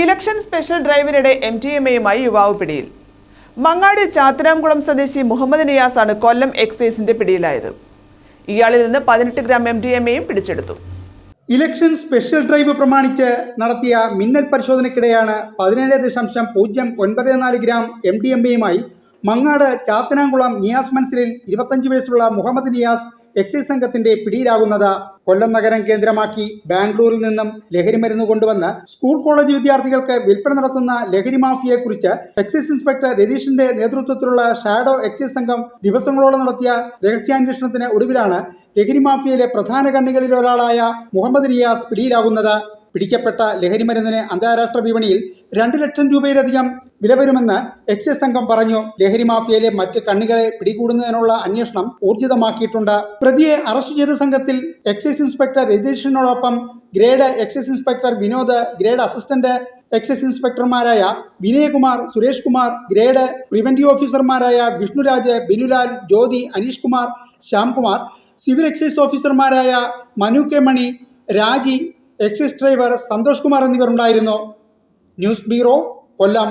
Election special ഡ്രൈവിനിടെ M D M എയുമായി യുവാവ് പിടിയിൽ. മങ്ങാടി ചാത്തരാംകുളം സ്വദേശി മുഹമ്മദ് നിയാസാണ് കൊല്ലം എക്സൈസിന്റെ പിടിയിലായത്. ഇയാളിൽ നിന്ന് പതിനെട്ട് ഗ്രാം എം ഡി എം എയും പിടിച്ചെടുത്തു. ഇലക്ഷൻ സ്പെഷ്യൽ ഡ്രൈവ് പ്രമാണിച്ച് നടത്തിയ മിന്നൽ പരിശോധനയ്ക്കിടെയാണ് പതിനേഴ് ദശാംശം പൂജ്യം ഒൻപത് നാല് ഗ്രാം എം ഡി എം എയുമായി മങ്ങാട് ചാത്തനാംകുളം നിയാസ് മൻസിലിൽ ഇരുപത്തഞ്ച് വയസ്സുള്ള മുഹമ്മദ് നിയാസ് എക്സൈസ് സംഘത്തിന്റെ പിടിയിലാകുന്നത് കൊല്ലം നഗരം കേന്ദ്രമാക്കി ബാംഗ്ലൂരിൽ നിന്നും ലഹരി മരുന്ന് കൊണ്ടുവന്ന് സ്കൂൾ കോളേജ് വിദ്യാർത്ഥികൾക്ക് വിൽപ്പന നടത്തുന്ന ലഹരി മാഫിയെക്കുറിച്ച് എക്സൈസ് ഇൻസ്പെക്ടർ രതീഷിന്റെ നേതൃത്വത്തിലുള്ള ഷാഡോ എക്സൈസ് സംഘം ദിവസങ്ങളോളം നടത്തിയ രഹസ്യാന്വേഷണത്തിന് ഒടുവിലാണ് ലഹരി മാഫിയയിലെ പ്രധാന കണ്ണികളിൽ ഒരാളായ മുഹമ്മദ് റിയാസ് പിടിയിലാകുന്നത്. പിടിക്കപ്പെട്ട ലഹരിമരുന്നിന് അന്താരാഷ്ട്ര വിപണിയിൽ രണ്ട് ലക്ഷം രൂപയിലധികം വില വരുമെന്ന് എക്സൈസ് സംഘം പറഞ്ഞു. ലഹരി മാഫിയയിലെ മറ്റ് കണ്ണികളെ പിടികൂടുന്നതിനുള്ള അന്വേഷണം ഊർജിതമാക്കിയിട്ടുണ്ട്. പ്രതിയെ അറസ്റ്റ് ചെയ്ത സംഘത്തിൽ excise inspector രജീഷിനോടൊപ്പം grade excise inspector Vinod grade assistant excise ഇൻസ്പെക്ടർമാരായ Vinayakumar Suresh Kumar grade preventive ഓഫീസർമാരായ വിഷ്ണുരാജ് ബിനുലാൽ ജ്യോതി അനീഷ് കുമാർ ശ്യാംകുമാർ സിവിൽ എക്സൈസ് ഓഫീസർമാരായ മനു കെ മണി രാജി എക്സൈസ് ഡ്രൈവർ സന്തോഷ് കുമാർ എന്നിവർ ഉണ്ടായിരുന്നു ന്യൂസ് ബ്യൂറോ കൊല്ലം.